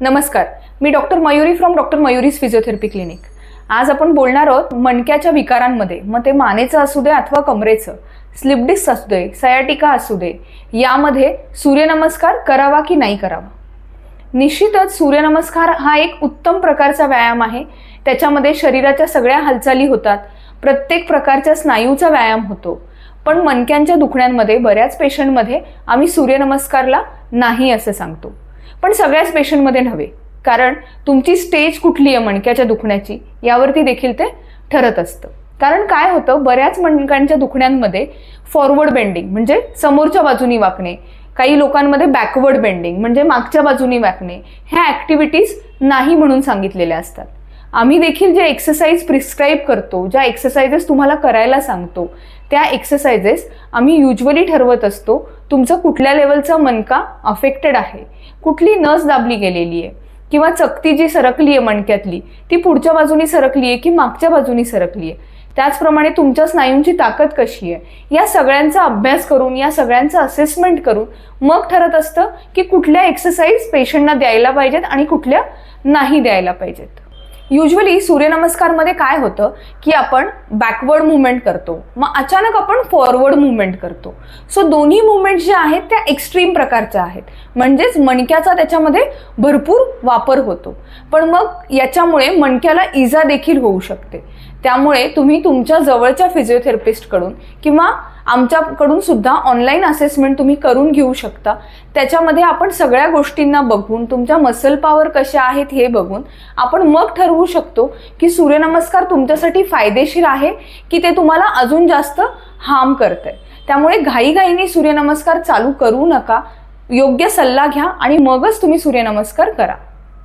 नमस्कार. मी doctor Mayuri from doctor Mayuri's physiotherapy clinic. आज आपण बोलणार आहोत मणक्याच्या विकारांमध्ये. मग ते मानेचं असू दे अथवा कमरेचं. स्लिप डिस्क असू दे सयाटिका असू दे यामध्ये सूर्यनमस्कार करावा की नाही करावा? निश्चितच सूर्यनमस्कार हा एक उत्तम प्रकारचा व्यायाम आहे. त्याच्यामध्ये शरीराच्या सगळ्या हालचाली होतात. प्रत्येक प्रकारच्या स्नायूचा व्यायाम होतो. पण मणक्यांच्या दुखण्यांमध्ये बऱ्याच पेशंटमध्ये आम्ही सूर्यनमस्कारला नाही असं सांगतो. पण सगळ्याच पेशंटमध्ये नव्हे. कारण तुमची स्टेज कुठली आहे मणक्याच्या दुखण्याची यावरती देखील ते ठरत असतं. कारण काय होतं बऱ्याच मणक्यांच्या दुखण्यांमध्ये फॉरवर्ड बेंडिंग म्हणजे समोरच्या बाजूनी वाकणे काही लोकांमध्ये बॅकवर्ड बेंडिंग म्हणजे मागच्या बाजूनी वाकणे ह्या ॲक्टिव्हिटीज नाही म्हणून सांगितलेल्या असतात. आम्ही देखील जे एक्सरसाइज प्रिस्क्राईब करतो ज्या एक्सरसाइजेस तुम्हाला करायला सांगतो त्या एक्सरसाइजेस आम्ही युजली ठरवत असतो तुमचं कुठल्या लेवलचा मनका अफेक्टेड आहे? कुठली नस दाबली गेलेली आहे? किंवा चकती जी सरकली आहे मणक्यातली ती पुढच्या बाजूनी सरकली आहे की मागच्या बाजूनी सरकली आहे? त्याचप्रमाणे तुमच्या स्नायूंची ताकद कशी आहे? या सगळ्यांचा अभ्यास करून या सगळ्यांचं असेसमेंट करून मग ठरत असतं की कुठल्या एक्सरसाइज पेशंटना द्यायला पाहिजेत आणि कुठल्या नाही द्यायला पाहिजेत. युजली सूर्यनमस्कारमध्ये काय होतं की आपण बॅकवर्ड मुवमेंट करतो. मग अचानक आपण फॉरवर्ड मुवमेंट करतो. सो दोन्ही मुवमेंट ज्या आहेत त्या एक्स्ट्रीम प्रकारच्या आहेत. म्हणजेच मणक्याचा त्याच्यामध्ये भरपूर वापर होतो. पण मग याच्यामुळे मणक्याला इजा देखील होऊ शकते. त्यामुळे तुम्ही तुमच्या जवळच्या फिजिओथेरपिस्टकडून किंवा आमच्याकडून सुद्धा ऑनलाईन असेसमेंट तुम्ही करून घेऊ शकता. त्याच्यामध्ये आपण सगळ्या गोष्टींना बघून तुमच्या मसल पॉवर कशा आहेत हे बघून आपण मग ठरवू होऊ शकतो की सूर्यनमस्कार तुमच्यासाठी फायदेशीर आहे की ते तुम्हाला अजून जास्त हार्म करतंय. त्यामुळे घाईघाईने सूर्यनमस्कार चालू करू नका. योग्य सल्ला घ्या आणि मगच तुम्ही सूर्यनमस्कार करा.